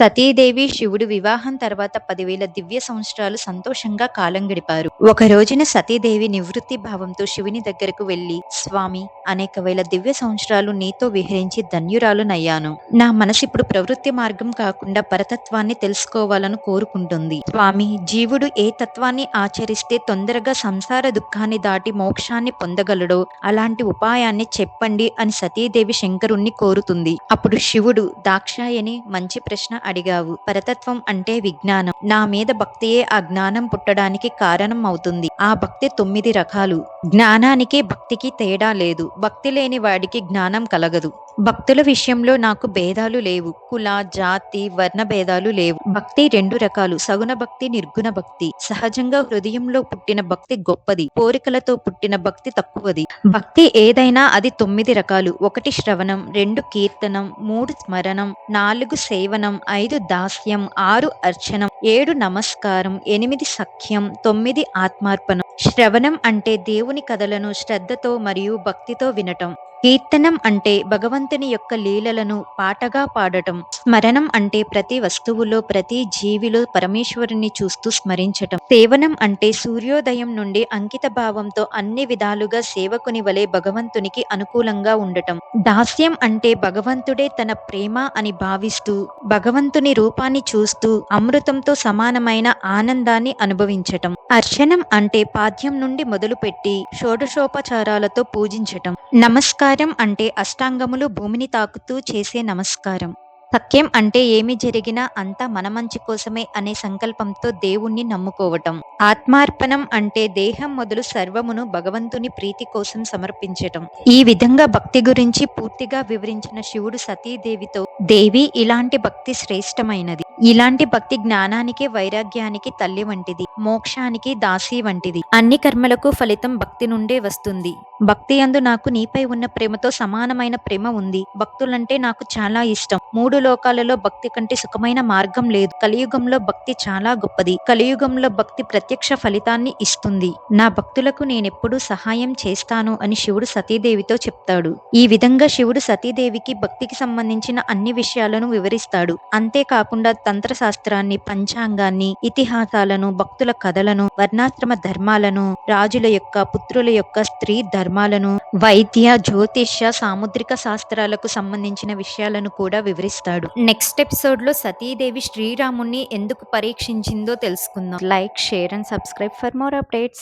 సతీదేవి శివుడు వివాహం తర్వాత పదివేల దివ్య సంవత్సరాలు సంతోషంగా కాలం గడిపారు. ఒక రోజున సతీదేవి నివృత్తి భావంతో శివుని దగ్గరకు వెళ్ళి స్వామి అనేక వేల దివ్య సంవత్సరాలు నీతో విహరించి ధన్యురాలునయ్యాను. నా మనసిప్పుడు ప్రవృత్తి మార్గం కాకుండా పరతత్వాన్ని తెలుసుకోవాలని కోరుకుంటుంది. స్వామి జీవుడు ఏ తత్వాన్ని ఆచరిస్తే తొందరగా సంసార దుఃఖాన్ని దాటి మోక్షాన్ని పొందగలడో అలాంటి ఉపాయాన్ని చెప్పండి అని సతీదేవి శంకరుణ్ణి కోరుతుంది. అప్పుడు శివుడు దాక్షాయని మంచి ప్రశ్న అడిగావు. పరతత్వం అంటే విజ్ఞానం. నా మీద భక్తియే ఆ జ్ఞానం పుట్టడానికి కారణం అవుతుంది. ఆ భక్తి తొమ్మిది రకాలు. జ్ఞానానికి భక్తికి తేడా లేదు. భక్తి లేని వాడికి జ్ఞానం కలగదు. భక్తుల విషయంలో నాకు భేదాలు లేవు. కుల జాతి వర్ణ భేదాలు లేవు. భక్తి రెండు రకాలు. సగుణ భక్తి నిర్గుణ భక్తి. సహజంగా హృదయంలో పుట్టిన భక్తి గొప్పది. కోరికలతో పుట్టిన భక్తి తక్కువది. భక్తి ఏదైనా అది తొమ్మిది రకాలు. ఒకటి శ్రవణం రెండు కీర్తనం మూడు స్మరణం నాలుగు సేవనం ఐదు దాస్యం ఆరు అర్చనం ఏడు నమస్కారం ఎనిమిది సఖ్యం తొమ్మిది ఆత్మార్పణం. శ్రవణం అంటే దేవుని కథలను శ్రద్ధతో మరియు భక్తితో వినటం. కీర్తనం అంటే భగవంతుని యొక్క లీలలను పాటగా పాడటం స్మరణం అంటే ప్రతి వస్తువులో ప్రతి జీవిలో పరమేశ్వరుని చూస్తూ స్మరించటం. సేవనం అంటే సూర్యోదయం నుండి అంకిత భావంతో అన్ని విధాలుగా సేవకుని వలె భగవంతునికి అనుకూలంగా ఉండటం. దాస్యం అంటే భగవంతుడే తన ప్రేమ అని భావిస్తూ భగవంతుని రూపాన్ని చూస్తూ అమృతంతో సమానమైన ఆనందాన్ని అనుభవించటం. అర్చనం అంటే పాద్యం నుండి మొదలుపెట్టి షోడశోపచారాలతో పూజించటం. నమస్కారం అంటే అష్టాంగములు భూమిని తాకుతూ చేసే నమస్కారం. సత్యం అంటే ఏమి జరిగినా అంతా మన మంచి కోసమే అనే సంకల్పంతో దేవుణ్ణి నమ్ముకోవటం. ఆత్మార్పణం అంటే దేహం మొదలు సర్వమును భగవంతుని ప్రీతి కోసం సమర్పించటం. ఈ విధంగా భక్తి గురించి పూర్తిగా వివరించిన శివుడు సతీదేవితో దేవి ఇలాంటి భక్తి శ్రేష్టమైనది. ఇలాంటి భక్తి జ్ఞానానికి వైరాగ్యానికి తల్లి వంటిది మోక్షానికి దాసి వంటిది. అన్ని కర్మలకు ఫలితం భక్తి నుండే వస్తుంది. భక్తి అందు నాకు నీపై ఉన్న ప్రేమతో సమానమైన ప్రేమ ఉంది. భక్తులంటే నాకు చాలా ఇష్టం. మూడు లోకాలలో భక్తి కంటే సుఖమైన మార్గం లేదు. కలియుగంలో భక్తి చాలా గొప్పది. కలియుగంలో భక్తి ప్రత్యక్ష ఫలితాన్ని ఇస్తుంది. నా భక్తులకు నేనెప్పుడూ సహాయం చేస్తాను అని శివుడు సతీదేవితో చెప్తాడు. ఈ విధంగా శివుడు సతీదేవికి భక్తికి సంబంధించిన అన్ని విషయాలను వివరిస్తాడు. అంతేకాకుండా తంత్ర శాస్త్రాన్ని పంచాంగాన్ని ఇతిహాసాలను భక్తుల కథలను వర్ణాశ్రమ ధర్మాలను రాజుల యొక్క పుత్రుల యొక్క స్త్రీ ధర్మాలను వైద్య జ్యోతిష్య సాముద్రిక శాస్త్రాలకు సంబంధించిన విషయాలను కూడా వివరిస్తాడు. నెక్స్ట్ ఎపిసోడ్లో సతీదేవి శ్రీరాముణ్ణి ఎందుకు పరీక్షించిందో తెలుసుకుందాం. Like share and subscribe for more updates.